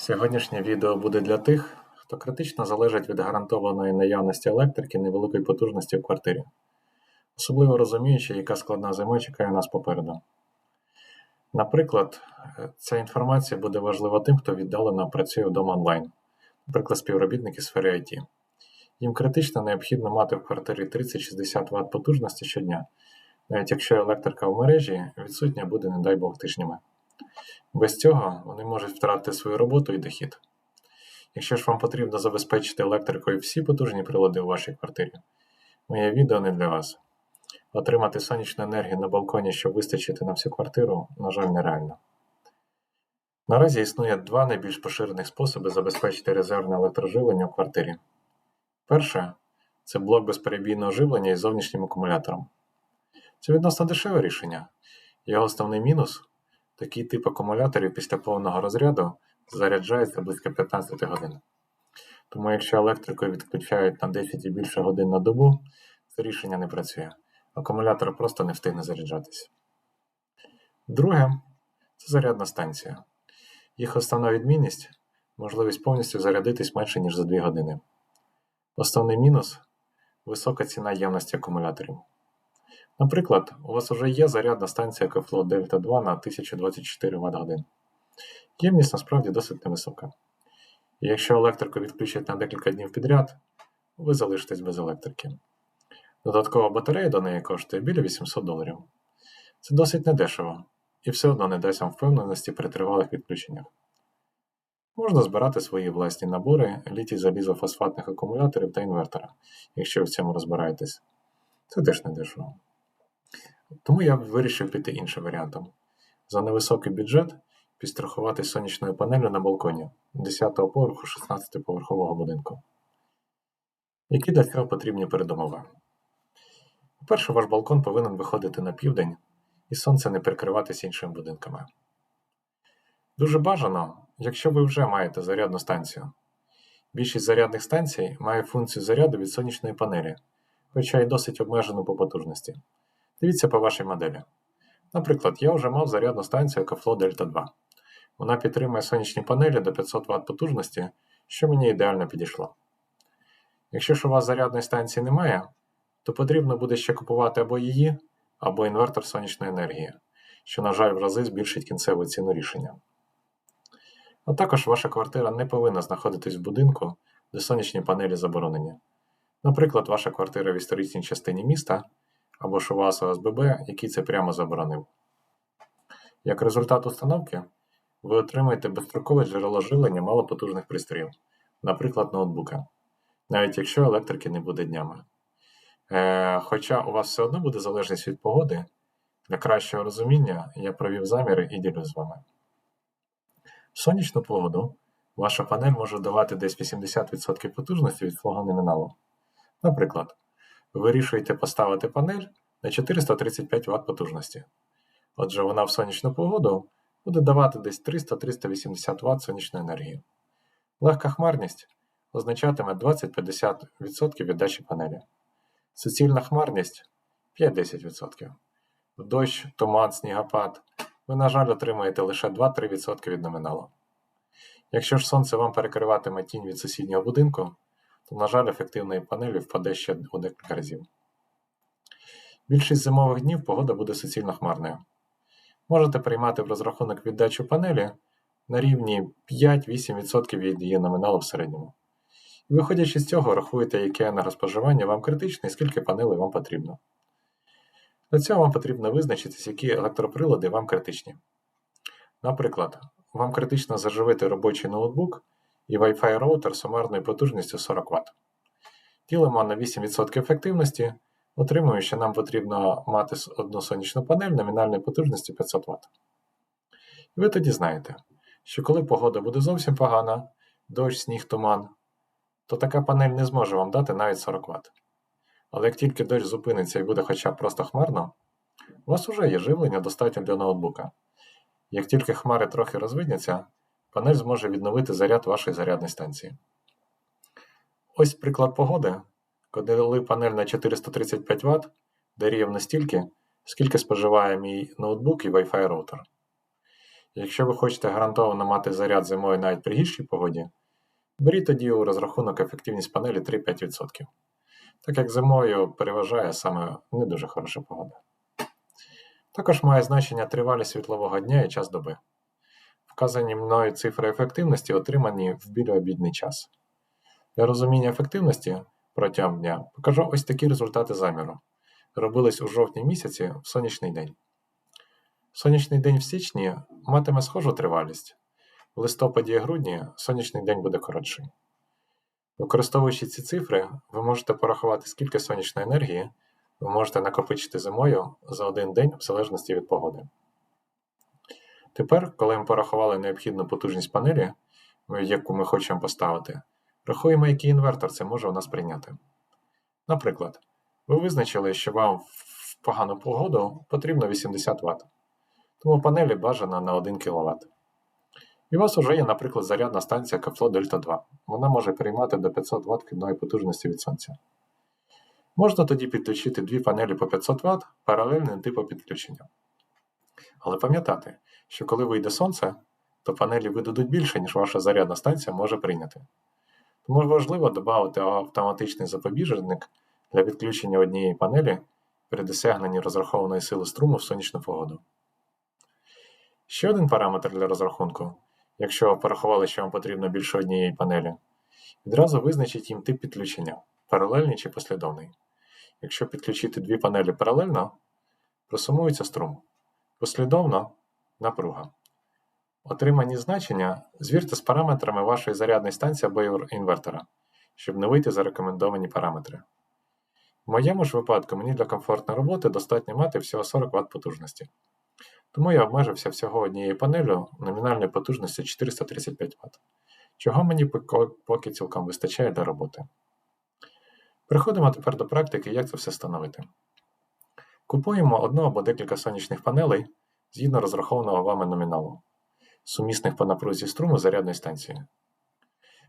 Сьогоднішнє відео буде для тих, хто критично залежить від гарантованої наявності електрики невеликої потужності в квартирі, особливо розуміючи, яка складна зима чекає нас попереду. Наприклад, е, ця інформація буде важлива тим, хто віддалено працює вдома онлайн, наприклад, співробітники сфери IT. Їм критично необхідно мати в квартирі 30-60 Вт потужності щодня, навіть якщо електрика в мережі відсутня буде, не дай Бог, тижнями. Без цього вони можуть втратити свою роботу і дохід. Якщо ж вам потрібно забезпечити електрикою всі потужні прилади у вашій квартирі, моє відео не для вас. Отримати сонячну енергію на балконі, щоб вистачити на всю квартиру, на жаль, нереально. Наразі існує два найбільш поширених способи забезпечити резервне електроживлення у квартирі. Перше це блок безперебійного живлення із зовнішнім акумулятором. Це відносно дешеве рішення. Його основний мінус такий тип акумуляторів після повного розряду заряджається близько 15 годин. Тому якщо електрику відключають на 10 і більше годин на добу, це рішення не працює. Акумулятор просто не встигне заряджатися. Друге це зарядна станція. Їх основна відмінність можливість повністю зарядитись менше, ніж за 2 години. Основний мінус висока ціна ємності акумуляторів. Наприклад, у вас вже є зарядна станція Keflo Delta 2 на 1024 Вт годин. Ємність насправді досить невисока. І якщо електрику відключать на декілька днів підряд, ви залишитесь без електрики. Додаткова батарея до неї коштує біля 800 доларів. Це досить недешево, і все одно не дасть вам впевненості при тривалих відключеннях. Можна збирати свої власні набори літій залізофосфатних акумуляторів та інвертора, якщо ви в цьому розбираєтесь. Це теж не дешево. Тому я вирішив піти іншим варіантом. За невисокий бюджет підстрахувати сонячною панелью на балконі 10-го поверху 16-поверхового будинку. Які для цього потрібні передумови? По-перше, ваш балкон повинен виходити на південь і сонце не перекриватися іншими будинками. Дуже бажано, якщо ви вже маєте зарядну станцію. Більшість зарядних станцій має функцію заряду від сонячної панелі, хоча й досить обмежену по потужності. Дивіться по вашій моделі. Наприклад, я вже мав зарядну станцію Keflo Delta 2. Вона підтримує сонячні панелі до 500 Вт потужності, що мені ідеально підійшло. Якщо ж у вас зарядної станції немає, то потрібно буде ще купувати або її, або інвертор сонячної енергії, що, на жаль, в рази збільшить кінцеву ціну рішення. А також ваша квартира не повинна знаходитись в будинку, де сонячні панелі заборонені. Наприклад, ваша квартира в історичній частині міста або вас ОСББ, який це прямо заборонив. Як результат установки, ви отримаєте безстрокове джерело живлення малопотужних пристроїв, наприклад, ноутбука, навіть якщо електрики не буде днями. Е, Хоча у вас все одно буде залежність від погоди, для кращого розуміння я провів заміри і ділюсь з вами. В сонячну погоду ваша панель може давати десь 80% потужності від свого номіналу. Наприклад, вирішуєте поставити панель на 435 Вт потужності. Отже, вона в сонячну погоду буде давати десь 300-380 Вт сонячної енергії. Легка хмарність означатиме 20-50% віддачі панелі. Суцільна хмарність 5-10%. В дощ, туман, снігопад ви, на жаль, отримаєте лише 2-3% від номіналу. Якщо ж сонце вам перекриватиме тінь від сусіднього будинку, то, на жаль, ефективної панелі впаде ще у декілька разів. Більшість зимових днів погода буде суцільно хмарною. Можете приймати в розрахунок віддачу панелі на рівні 5-8% від її номіналу в середньому. І виходячи з цього, рахуєте, яке енергоспоживання вам критичне і скільки панелей вам потрібно. Для цього вам потрібно визначитись, які електроприлади вам критичні. Наприклад, вам критично заживити робочий ноутбук і Wi-Fi роутер сумарною потужністю 40 Вт. Ділимо на 8% ефективності, отримуємо, що нам потрібно мати одну сонячну панель номінальної потужності 500 Вт. І ви тоді знаєте, що коли погода буде зовсім погана, дощ, сніг, туман, то така панель не зможе вам дати навіть 40 Вт. Але як тільки дощ зупиниться і буде хоча б просто хмарно, у вас вже є живлення достатньо для ноутбука. Як тільки хмари трохи розвидняться, панель зможе відновити заряд вашої зарядної станції. Ось приклад погоди, коли панель на 435 Вт дає рівно стільки, скільки споживає мій ноутбук і Wi-Fi роутер. Якщо ви хочете гарантовано мати заряд зимою навіть при гіршій погоді, беріть тоді у розрахунок ефективність панелі 3-5%, так як зимою переважає саме не дуже хороша погода. Також має значення тривалість світлового дня і час доби. Вказані мною цифри ефективності отримані в білообідний час. Для розуміння ефективності протягом дня покажу ось такі результати заміру. Робились у жовтні місяці в сонячний день. Сонячний день в січні матиме схожу тривалість. В листопаді і грудні сонячний день буде коротший. Використовуючи ці цифри, ви можете порахувати, скільки сонячної енергії ви можете накопичити зимою за один день в залежності від погоди. Тепер, коли ми порахували необхідну потужність панелі, яку ми хочемо поставити, рахуємо, який інвертор це може у нас прийняти. Наприклад, ви визначили, що вам в погану погоду потрібно 80 Вт, тому панелі бажано на 1 кВт. І у вас вже є, наприклад, зарядна станція Kaflo Delta 2. Вона може приймати до 500 Вт вхідної потужності від сонця. Можна тоді підключити дві панелі по 500 Вт паралельним типу підключення. Але пам'ятати, що коли вийде сонце, то панелі видадуть більше, ніж ваша зарядна станція може прийняти. Тому важливо додати автоматичний запобіжник для відключення однієї панелі при досягненні розрахованої сили струму в сонячну погоду. Ще один параметр для розрахунку, якщо порахували, що вам потрібно більше однієї панелі, відразу визначить їм тип підключення паралельний чи послідовний. Якщо підключити дві панелі паралельно, просумується струм, послідовно напруга. Отримані значення звірте з параметрами вашої зарядної станції або інвертора, щоб не вийти за рекомендовані параметри. В моєму ж випадку мені для комфортної роботи достатньо мати всього 40 Вт потужності. Тому я обмежився всього однією панелю номінальної потужності 435 Вт, чого мені поки цілком вистачає для роботи. Переходимо тепер до практики, як це все встановити. Купуємо одну або декілька сонячних панелей згідно розрахованого вами номіналу, сумісних по напрузі струму зарядної станції.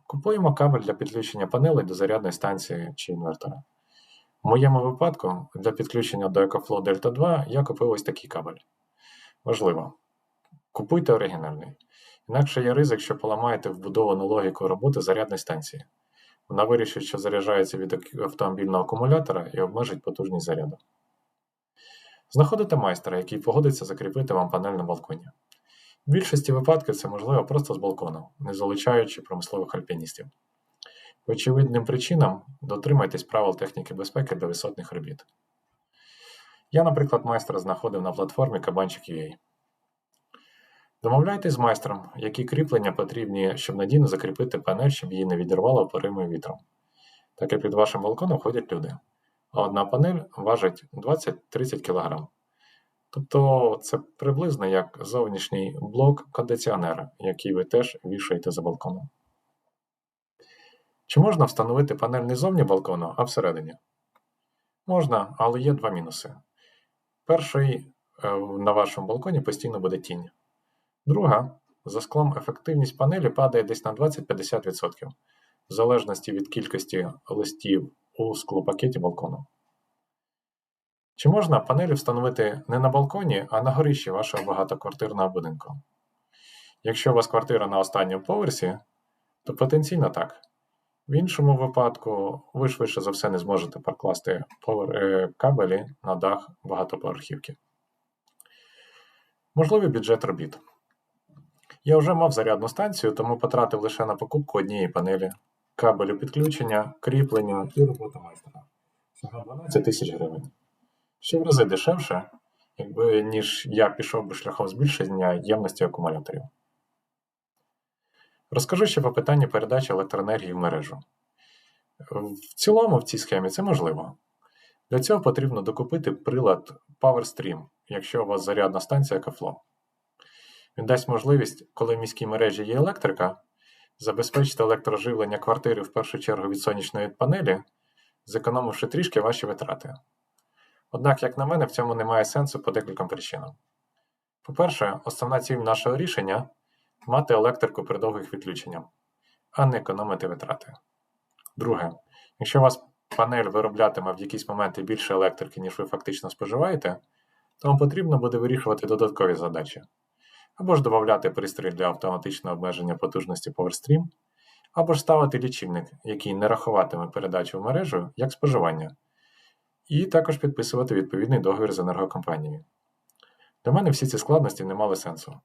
Купуємо кабель для підключення панелей до зарядної станції чи інвертора. У моєму випадку, для підключення до EcoFlow Delta 2 я купив ось такий кабель. Важливо. Купуйте оригінальний. Інакше є ризик, що поламаєте вбудовану логіку роботи зарядної станції. Вона вирішить, що заряджається від автомобільного акумулятора і обмежить потужність заряду. Знаходите майстра, який погодиться закріпити вам панель на балконі. В більшості випадків це можливо просто з балкону, не залучаючи промислових альпіністів. По очевидним причинам дотримайтесь правил техніки безпеки для висотних робіт. Я, наприклад, майстра знаходив на платформі Кабанчик.ua. Домовляйтесь з майстром, які кріплення потрібні, щоб надійно закріпити панель, щоб її не відірвало поримою вітром. Так як під вашим балконом ходять люди, а одна панель важить 20-30 кг. Тобто це приблизно як зовнішній блок кондиціонера, який ви теж вішаєте за балконом. Чи можна встановити панель не зовні балкону, а всередині? Можна, але є два мінуси. Перший е, на вашому балконі постійно буде тінь. Друга, за склом ефективність панелі падає десь на 20-50%, в залежності від кількості листів у склопакеті балкону. Чи можна панелі встановити не на балконі, а на горищі вашого багатоквартирного будинку? Якщо у вас квартира на останньому поверсі, то потенційно так. В іншому випадку, ви швидше за все не зможете прокласти е, кабелі на дах багатоповерхівки. Можливий бюджет робіт. Я вже мав зарядну станцію, тому потратив лише на покупку однієї панелі, кабелю підключення, кріплення і роботу майстра. Всього 12 тисяч гривень. Ще в рази дешевше, якби, ніж я пішов би шляхом збільшення ємності акумуляторів. Розкажу ще по питанню передачі електроенергії в мережу. В цілому, в цій схемі це можливо. Для цього потрібно докупити прилад PowerStream, якщо у вас зарядна станція Kaflo. Він дасть можливість, коли в міській мережі є електрика, забезпечити електроживлення квартири в першу чергу від сонячної панелі, зекономивши трішки ваші витрати. Однак, як на мене, в цьому немає сенсу по декільком причинам. По-перше, основна ціль нашого рішення мати електрику при довгих відключеннях, а не економити витрати. Друге, якщо у вас панель вироблятиме в якісь моменти більше електрики, ніж ви фактично споживаєте, то вам потрібно буде вирішувати додаткові задачі. Або ж додати пристрій для автоматичного обмеження потужності PowerStream, або ж ставити лічильник, який не рахуватиме передачу в мережу як споживання, і також підписувати відповідний договір з енергокомпанією. Для мене всі ці складності не мали сенсу.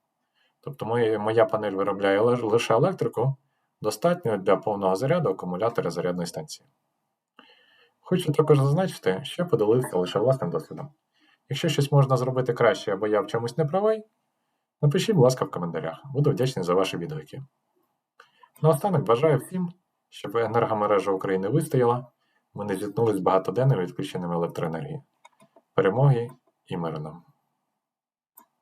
Тобто моя, панель виробляє лише електрику, достатньо для повного заряду акумулятора зарядної станції. Хочу також зазначити, що я поділився лише власним досвідом. Якщо щось можна зробити краще або я в чомусь не правий, напишіть, будь ласка, в коментарях. Буду вдячний за ваші відгуки. Наостанок бажаю всім, щоб енергомережа України вистояла, ми не зіткнулись з багатоденними відключеннями електроенергії. Перемоги і миру нам!